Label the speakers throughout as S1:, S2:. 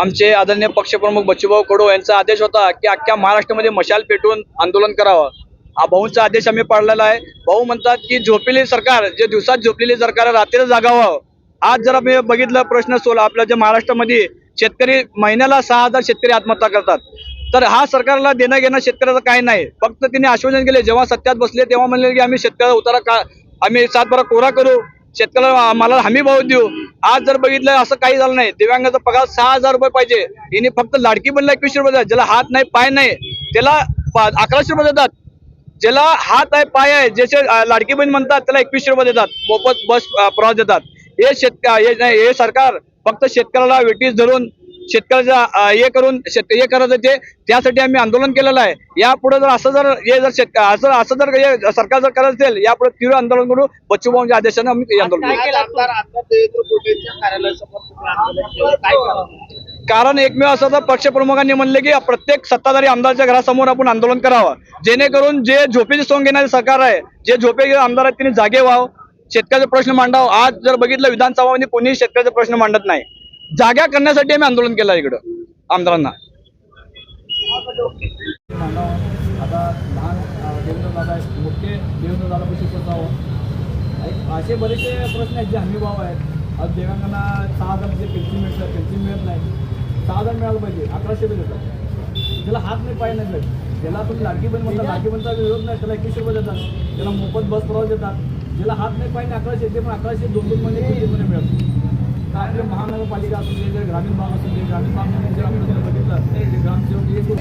S1: आमचे आदरणीय पक्षप्रमुख बच्चूभाऊ कडू यांचा आदेश होता की अख्ख्या महाराष्ट्रामध्ये मशाल पेटवून आंदोलन करावं. हा भाऊंचा आदेश आम्ही पाळलेला आहे. भाऊ म्हणतात की झोपलेली सरकार जे दिवसात झोपलेली सरकार रात्रीला जागावं. आज जर आम्ही बघितलं प्रश्न सोला आपल्या जे महाराष्ट्रामध्ये शेतकरी महिन्याला सहा हजार शेतकरी आत्महत्या करतात. तर हा सरकारला देणं घेणं शेतकऱ्याचं काय नाही. फक्त तिने आश्वासन केले जेव्हा सत्यात बसले तेव्हा म्हणले की आम्ही शेतकऱ्याला उतारा का आम्ही सातबारा कोरा करू. शेतकऱ्याला आम्हाला हमी भाव देऊ. आज जर बघितलं असं काही झालं नाही. दिव्यांगाचा पगार सहा हजार रुपये पाहिजे. हिने फक्त लाडकी बनला एकवीसशे रुपये ज्याला हात नाही पाय नाही त्याला अकराशे रुपये देतात. ज्याला हात आहे पाय आहे ज्याचे लाडकी बहीण म्हणतात त्याला एकवीसशे रुपये देतात. मोफत बस प्रवास देतात. हे शेतक हे नाही, हे सरकार फक्त शेतकऱ्याला वेटीस धरून शेतकऱ्याचा हे करून शेत हे करत येते त्यासाठी आम्ही आंदोलन केलेलं आहे. यापुढे जर असं जर हे जर शेतक असं असं जर हे सरकार जर करत असेल यापुढे तीव्र आंदोलन करू बच्चूभाऊंच्या आदेशाने आम्ही आंदोलन करू.
S2: कारण
S1: एकमेव असं तर पक्षप्रमुखांनी म्हणले की प्रत्येक सत्ताधारी आमदारच्या घरासमोर आपण आंदोलन करावं. जेणेकरून जे झोपेची सोंग घेणारे सरकार आहे जे झोपे आमदार आहेत त्यांनी जागे व्हावं. शेतकऱ्याचे प्रश्न मांडावं. आज जर बघितलं विधानसभामध्ये कोणी शेतकऱ्याचे प्रश्न मांडत नाही. जाग्या करण्यासाठी आम्ही आंदोलन केलं इकडं आमदारांना.
S3: आता लहान दादा मोठे देवेंद्र पैसे असे बरेचसे प्रश्न आहेत जे हमी भाव आहेत. आज दिव्यांगांना सहा हजारचे पेन्शन मिळतं पेन्शन मिळत नाही. सहा हजार मिळालं पाहिजे अकराशे रुपये देतात. त्याला हात नाही पाय नाही त्याला तुम्ही लाडकी बहीण म्हणता लाडकी बहीणचा विरोध नाही त्याला एकवीसशे रुपये देतात. त्याला मोफत बस प्रवास देतात. ज्याला हात नाही पाहिजे अकराशे ते पण अकराशे दोन दोन महिने महिने मिळत आपल्या महानगरपालिका असू दे जर ग्रामीण भाग असू दे ग्रामीण भागामध्ये जर आपण जर बघितलं तर ग्रामसेवक हे खूप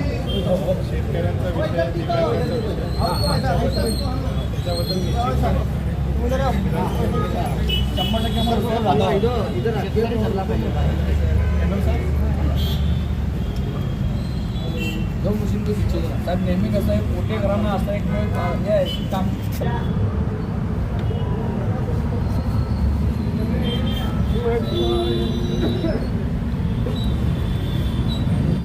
S4: शेतकऱ्यांचा विषय दिव्यांगांचा विषय त्याच्याबद्दल निश्चितपणे
S3: शंभर टक्के आम्हाला विरोध झाला. दोन गोष्टी साहेब नेहमी कसं आहे पोटे घरांना असं एक वेळ हे आहे की काम website.